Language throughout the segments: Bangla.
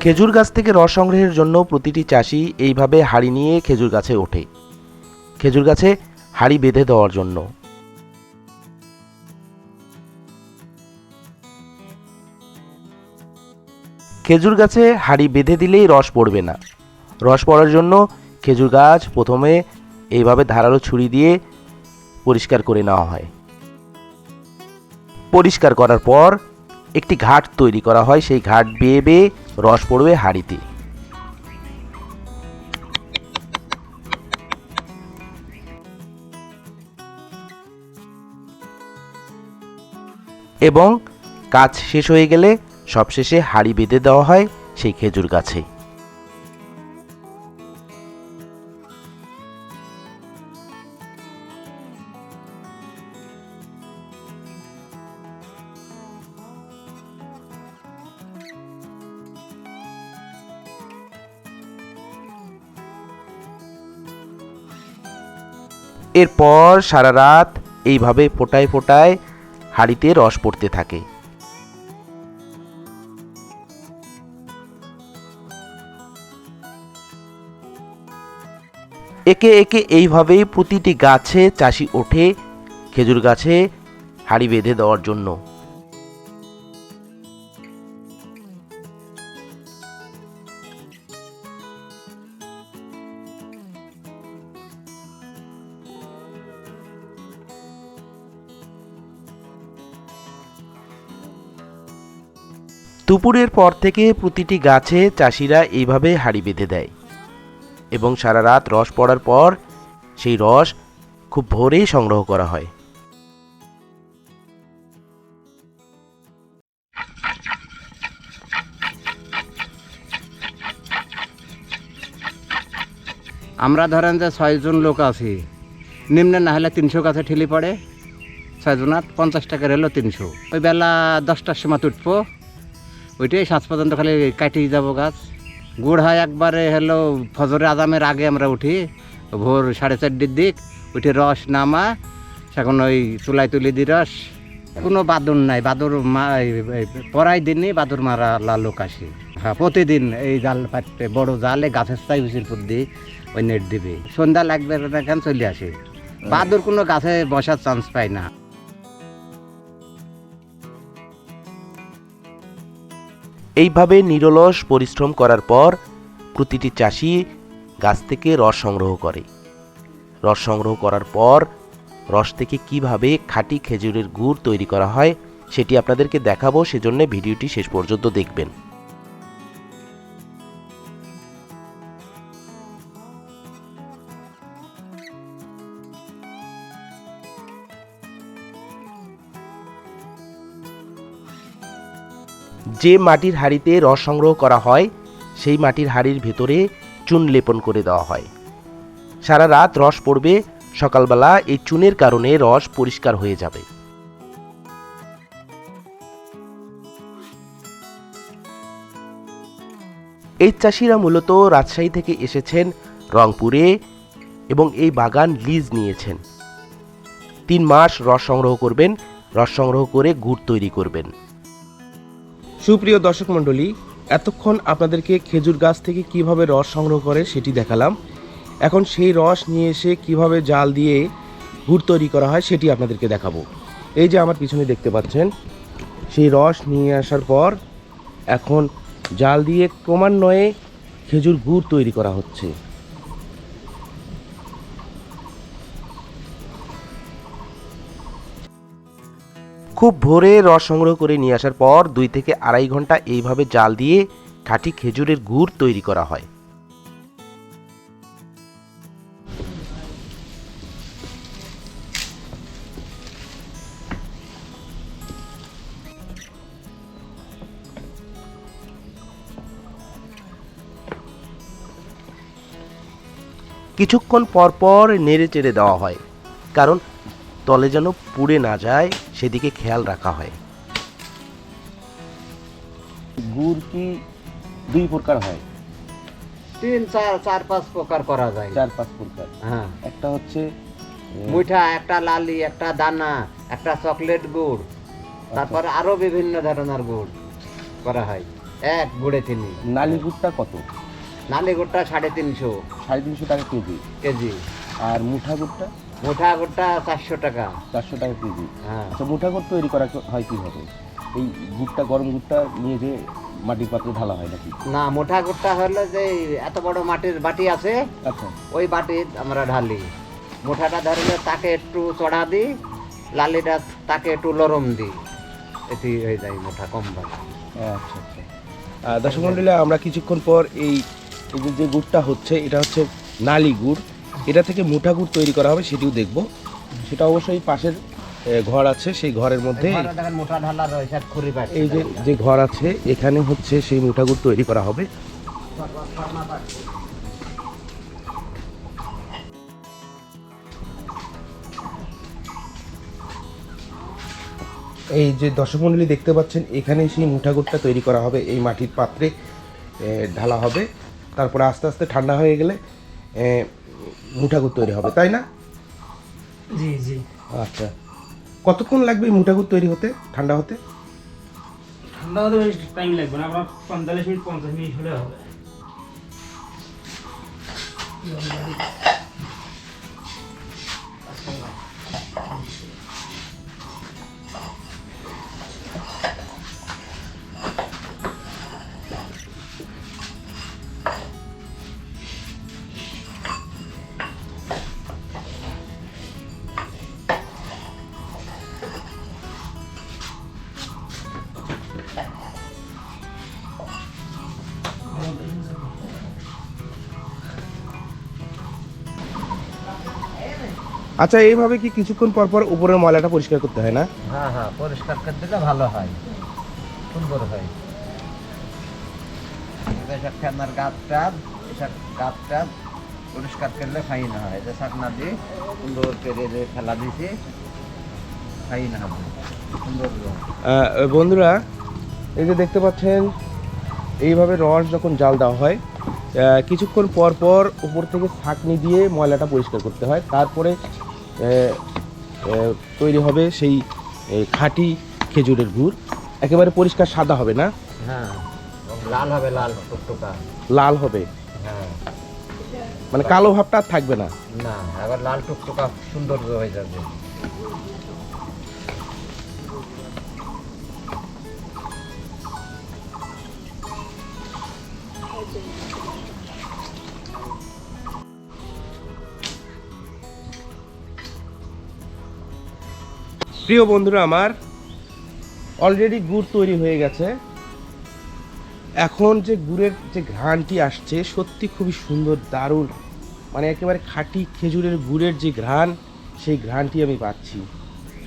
খেজুর গাছ থেকে রস সংগ্রহের জন্য প্রতিটি চাষি এইভাবে হাড়ি নিয়ে খেজুর গাছে ওঠে। খেজুর গাছে হাড়ি বেঁধে দেওয়ার জন্য। খেজুর গাছে হাড়ি বেঁধে দিলেই রস পড়বে না। রস পড়ার জন্য খেজুর গাছ প্রথমে এইভাবে ধারালো ছুরি দিয়ে পরিষ্কার করে নেওয়া হয়। পরিষ্কার করার পর একটি ঘাট তৈরি করা হয়। সেই ঘাট বেয়ে বেয়ে রস পড়বে হাঁড়িতে। এবং কাজ শেষ হয়ে গেলে সবশেষে হাঁড়ি বেঁধে দেওয়া হয় সেই খেজুর গাছে। এরপর সারা রাত এইভাবে ফোটায় ফোটায় হাড়িতে রস পড়তে থাকে। একে একে এইভাবেই প্রতিটি গাছে চাষি ওঠে, খেজুর গাছে হাড়ি বেঁধে দেওয়ার জন্য। দুপুরের পর থেকে প্রতিটি গাছে চাষিরা এইভাবে হাড়ি বেঁধে দেয়। এবং সারা রাত রস পড়ার পর সেই রস খুব ভোরেই সংগ্রহ করা হয়। আমরা ধরেন যে ছয়জন লোক আছি। নিম্নে না হলে তিনশো কাছে ঠেলি পড়ে। ছয়জনাত পঞ্চাশ টাকার হলো তিনশো। ওই বেলা দশটার সময় উঠবো ওইটাই সাত পর্যন্ত খালি কাটিয়ে যাব গাছ। গুড় হয় একবারে হলো ফজরে আজামের আগে আমরা উঠি ভোর সাড়ে চারটির দিক উঠে রস নামা সেখন ওই চুলাই তুলি দি রস। কোনো বাদর নাই বাদর মা পরাই দিনই বাদর মারা লোক আসে। হ্যাঁ প্রতিদিন এই জাল পাততে বড় জালে গাছের চাই উচির পুর দিয়ে ওই নেট দিবে। সন্ধ্যা লাগবে কেন চলে আসে। বাদর কোনো গাছে বসার চান্স পায় না। এইভাবে নিরলস পরিশ্রম করার পর প্রতিটি চাষি গাছ থেকে রস সংগ্রহ করে। রস সংগ্রহ করার পর রস থেকে কীভাবে খাঁটি খেজুরের গুড় তৈরি করা হয় সেটি আপনাদেরকে দেখাবো, সেজন্য ভিডিওটি শেষ পর্যন্ত দেখবেন। যে মাটির হাঁড়িতে রস সংগ্রহ করা হয়, সেই মাটির হাঁড়ির ভেতরে চুন লেপন করে দেওয়া হয়। সারা রাত রস পড়বে, সকালবেলা এই চুনের কারণে রস পরিষ্কার হয়ে যাবে। এই চাষিরা মূলত রাজশাহী থেকে এসেছেন রংপুরে এবং এই বাগান লিজ নিয়েছেন। তিন মাস রস সংগ্রহ করবেন, রস সংগ্রহ করে গুড় তৈরি করবেন। সুপ্রিয় দর্শক মণ্ডলী, এতক্ষণ আপনাদেরকে খেজুর গাছ থেকে কীভাবে রস সংগ্রহ করে সেটি দেখালাম। এখন সেই রস নিয়ে এসে কীভাবে জাল দিয়ে গুড় তৈরি করা হয় সেটি আপনাদেরকে দেখাবো। এই যে আমার পিছনে দেখতে পাচ্ছেন, সেই রস নিয়ে আসার পর এখন জাল দিয়ে ক্রমান্বয়ে খেজুর গুড় তৈরি করা হচ্ছে। খুব ভোরে রস সংগ্রহ করে নিয়ে আসার পর দুই থেকে আড়াই ঘণ্টা এইভাবে জাল দিয়ে খাঁটি খেজুরের গুড় তৈরি করা হয়। কিছুক্ষণ পর পর নেড়ে চেড়ে দেওয়া হয়, কারণ তলে যেন পুড়ে না যায়। সেদিকে খেয়াল রাখা হয়। গুড় কি দুই প্রকার হয়? তিন চার চার পাঁচ প্রকার করা যায়। চার পাঁচ প্রকার। হ্যাঁ। একটা হচ্ছে মুঠা একটা লালি একটা দানা একটা চকলেট গুড়। তারপর আরও বিভিন্ন ধরনের গুড় করা হয়। এক গুড়ে চিনি নালি গুড়টা কত? নালি গুড়টা সাড়ে তিনশো। সাড়ে তিনশো টাকা কেজি। কেজি। আর মুঠা গুড়টা? মোটা গুড়টা চারশো টাকা। চারশো টাকা কেজি। হ্যাঁ। আচ্ছা মুঠা গুড় তৈরি করা হয় কীভাবে? এই গুড়টা গরম গুড়টা নিয়ে যে মাটির পাত্রে ঢালা হয় নাকি? না মোটা গুড়টা হলো যে এত বড় মাটির বাটি আছে আচ্ছা। ওই বাটি আমরা ঢালি। মোটাটা ধরলে তাকে একটু চড়া দিই লালিটা তাকে একটু লরম দিই। এটি হয়ে যায় মোটা কম বাটি আচ্ছা আচ্ছা। দর্শক মন্ডলী আমরা কিছুক্ষণ পর এই যে গুড়টা হচ্ছে এটা হচ্ছে নালি গুড়। এটা থেকে মুঠা গুড় তৈরি করা হবে সেটিও দেখব। সেটা অবশ্যই পাশের ঘর আছে সেই ঘরের মধ্যে এই যে যে ঘর আছে এখানে হচ্ছে সেই মুঠা গুড় তৈরি করা হবে। এই যে দর্শক মণ্ডলী দেখতে পাচ্ছেন এখানে সেই মুঠা গুড়টা তৈরি করা হবে এই মাটির পাত্রে ঢালা হবে। তারপরে আস্তে আস্তে ঠান্ডা হয়ে গেলে এ, মুঠা তৈরি হবে তাই না? জি জি। আচ্ছা। কতক্ষণ লাগবে এই মুঠা তৈরি হতে ঠান্ডা হতে? ঠান্ডা হতে বেশি টাইম লাগবে না আপনার পঁয়তাল্লিশ মিনিট পঞ্চাশ মিনিট হলে হবে। আচ্ছা এইভাবে কি কিছুক্ষণ পর পর উপরের ময়লাটা পরিষ্কার করতে হয় না? হ্যাঁ হ্যাঁ পরিষ্কার করে দিলে ভালো হয়। সুন্দর হয়। এসব ফেনার গাছ টাব এসব গাছ টাব পরিষ্কার করলে ফাইন হয়। যে শাকনা দিয়ে সুন্দর করে যে ফেলা দিয়েছি ফাইন হবে। সুন্দর। বন্ধুরা এই যে দেখতে পাচ্ছেন এইভাবে রস যখন জাল দেওয়া হয় কিছুক্ষণ পর পর উপর থেকে ছাঁকনি দিয়ে ময়লাটা পরিষ্কার করতে হয়। তারপরে তৈরি হবে সেই খাঁটি খেজুরের গুড়। একেবারে পরিষ্কার সাদা হবে না? হ্যাঁ লাল হবে লাল টুকটুকা। লাল হবে? হ্যাঁ। মানে কালো ভাবটা আর থাকবে না? না এবার লাল টুকটুকা সুন্দর হয়ে যাবে। প্রিয় বন্ধুরা, আমার অলরেডি গুড় তৈরি হয়ে গেছে। এখন যে গুড়ের যে ঘ্রাণটি আসছে, সত্যি খুবই সুন্দর, দারুণ মানে একেবারে খাঁটি খেজুরের গুড়ের যে ঘ্রাণ, সেই ঘ্রাণটি আমি পাচ্ছি।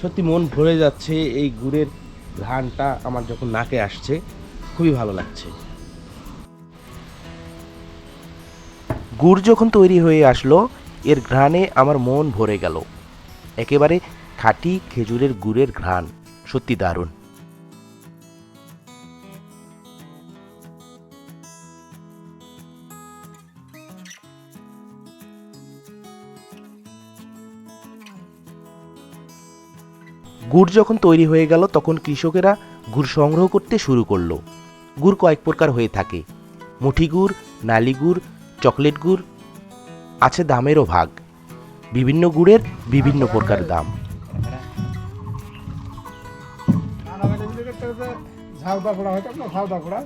সত্যি মন ভরে যাচ্ছে এই গুড়ের ঘ্রাণটা আমার যখন নাকে আসছে, খুবই ভালো লাগছে। গুড় যখন তৈরি হয়ে আসলো, এর ঘ্রাণে আমার মন ভরে গেল। একেবারে খাঁটি খেজুরের গুড়ের ঘ্রাণ। সত্যি দারুণ। গুড় যখন তৈরি হয়ে গেল, তখন কৃষকেরা গুড় সংগ্রহ করতে শুরু করল। গুড় কয়েক প্রকার হয়ে থাকে। মুঠি গুড়, নালি গুড়, চকলেট গুড়, আছে দামেরও ভাগ। বিভিন্ন গুড়ের বিভিন্ন প্রকার দাম। ঝাউদা ঘোড়া হয়তো না ঝাউদা ঘোড়া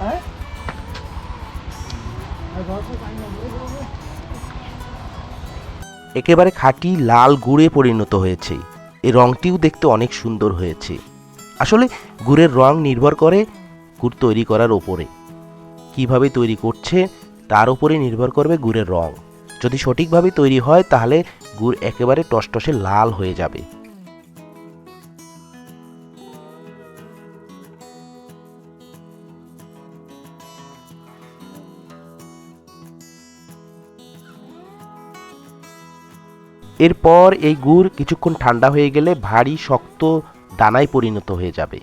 Huh? একেবারে খাঁটি, লাল গুড়ে পরিণত হয়েছে। এই রঙটিও দেখতে অনেক সুন্দর হয়েছে। আসলে গুড়ের রং নির্ভর করে গুড় তৈরি করার ওপরে। কীভাবে তৈরি করছে, তার উপরে নির্ভর করবে গুড়ের রং। যদি সঠিকভাবে তৈরি হয়, তাহলে গুড় একেবারে টসটসে লাল হয়ে যাবে। এরপর এই গুড় কিছুক্ষণ ঠান্ডা হয়ে গেলে ভারী, শক্ত দানায় পরিণত হয়ে যাবে।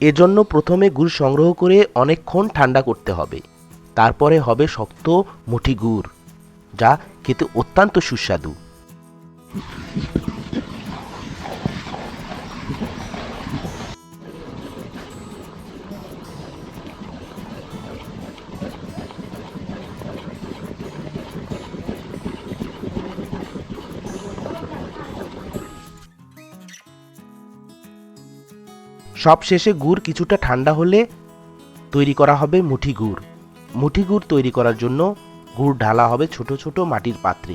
এজন্য প্রথমে গুড় সংগ্রহ করে অনেকক্ষণ ঠান্ডা করতে হবে। তারপরে হবে শক্ত, মুঠি গুড়, যা খেতে অত্যন্ত সুস্বাদু। সব শেষে গুড় কিছুটা ঠান্ডা হলে তৈরি করা হবে মুঠি গুড়। মুঠি গুড় তৈরি করার জন্য গুড় ঢালা হবে ছোট ছোট মাটির পাত্রে।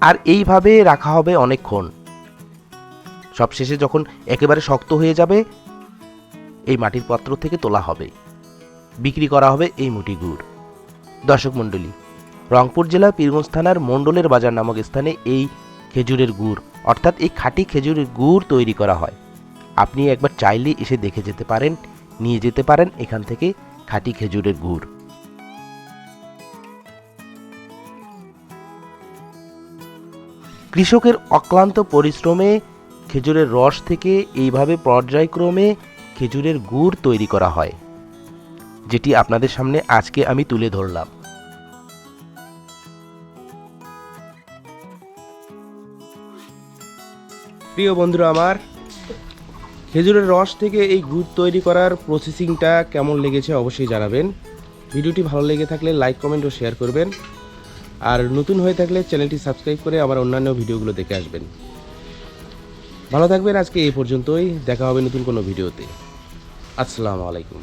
আর এইভাবে রাখা হবে অনেকক্ষণ। সবশেষে যখন একেবারে শক্ত হয়ে যাবে, এই মাটির পাত্র থেকে তোলা হবে। বিক্রি করা হবে এই মুঠি গুড়। দর্শক মণ্ডলী রংপুর জেলার পীরগঞ্জ থানার মণ্ডলের বাজার নামক স্থানে এই খেজুরের গুড়, অর্থাৎ এই খাঁটি খেজুরের গুড় তৈরি করা হয়। আপনি একবার চাইলে এসে দেখে যেতে পারেন, নিয়ে যেতে পারেন এখান থেকে খাঁটি খেজুরের গুড়। কৃষকের অক্লান্ত পরিশ্রমে খেজুরের রস থেকে এইভাবে পর্যায়ক্রমে খেজুরের গুড় তৈরি করা হয়, যেটি আপনাদের সামনে আজকে আমি তুলে ধরলাম। প্রিয় বন্ধুরা আমার, খেজুরের রস থেকে এই গুড় তৈরি করার প্রসেসিংটা কেমন লেগেছে অবশ্যই জানাবেন। ভিডিওটি ভালো লেগে থাকলে লাইক কমেন্ট ও শেয়ার করবেন। আর নতুন হয়ে থাকলে চ্যানেলটি সাবস্ক্রাইব করে আমার অন্যান্য ভিডিওগুলো দেখে আসবেন। ভালো থাকবেন আজকে এই পর্যন্তই, দেখা হবে নতুন কোনো ভিডিওতে। আসসালামু আলাইকুম।